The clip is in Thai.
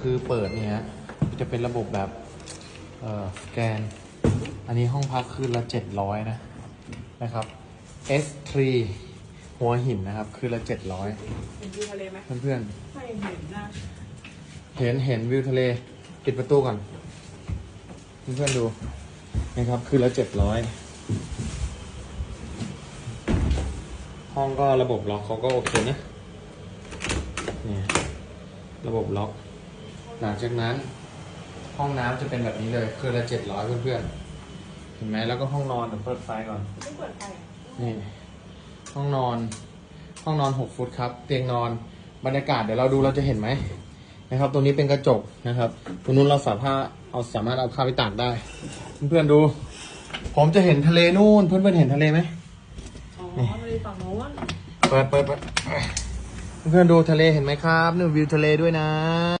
คือเปิดเนี่ยฮะจะเป็นระบบแบบเอ่อสแกน อันนี้ห้องพักคืนละเจ็ดร้อยนะ นะครับ S3 หัวหินนะครับ คืนละเจ็ดร้อยเห็นวิวทะเลไหมเพื่อนไม่เห็นนะๆ เห็นเห็นวิวทะเลปิดประตูก่อน เพื่อนๆดูนะครับ คืนละเจ็ดร้อยห้องก็ระบบล็อกเขาก็โอเคนะเนี่ยระบบล็อก หลังจากนั้นห้องน้ำจะเป็นแบบนี้เลยคืนละเจ็ดร้อยเพื่อนๆ เห็นไหมแล้วก็ห้องนอนเดี๋ยวเปิดไฟก่อน ไม่เปิดไฟอะนี่ห้องนอน ห้องนอนหกฟุตครับ เตียงนอนบรรยากาศเดี๋ยวเราดูเราจะเห็นไหมนะครับตรงนี้เป็นกระจกนะครับตรงนู้นเราสามารถเอาสามารถเอาผ้าไปตากได้ เพื่อนๆดู ผมจะเห็นทะเลนู่น เพื่อนๆเห็นทะเลไหมอ๋อทะเลฝั่งโน้นเปิดเปิดเปิดเพื่อนๆดูทะเลเห็นไหมครับนี่วิวทะเลด้วยนะ